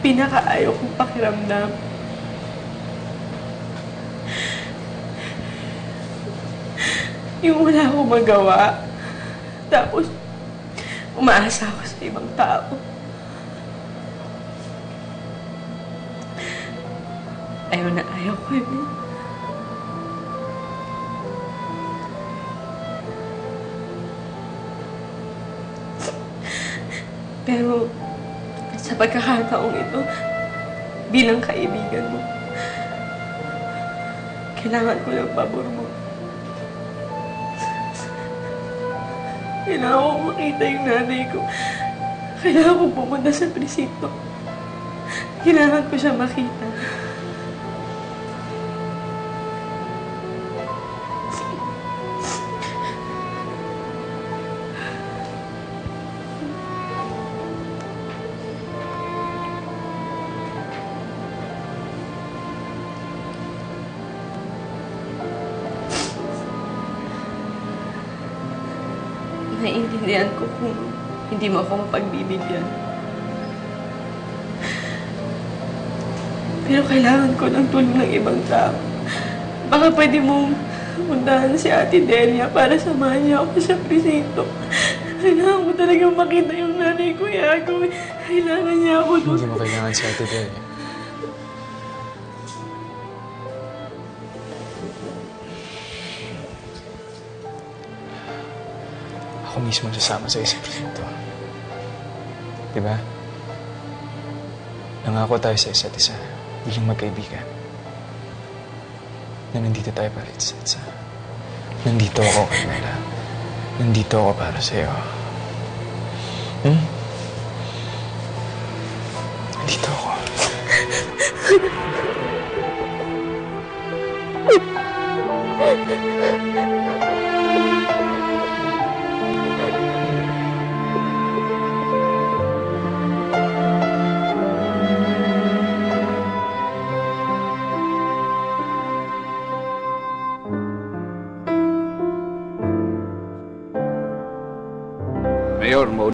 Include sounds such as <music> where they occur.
pinakaayaw kong pakiramdam. Yung wala akong magawa. Tapos, umaasa ako sa ibang tao. Ayaw na ayaw ko, Emil. Pero, sa pagkakataong ito, bilang kaibigan mo, kailangan ko ng pabor mo. Kailangan ko makita yung nanay ko. Kailangan ko pumunta sa presinto. Kailangan ko siya makita. Naiintindihan ko kung hindi mo ako mapagbibigyan. Pero kailangan ko ng tulong ng ibang tao. Baka pwede mong puntahan si Ate Delia para samahan niya ako sa presinto. Kailangan ko talagang makita yung nanay ko, Yago. Kailangan niya ako doon. Hindi mo kailangan si Ate Delia. Ako mismo sasama sa isip nito. Di ba? Nangako tayo sa isa't isa bilang magkaibigan. Na nandito tayo para sa isa. Nandito ako, Carmela. Nandito ako para sa'yo. Hmm? Nandito ako. <laughs> meu irmão.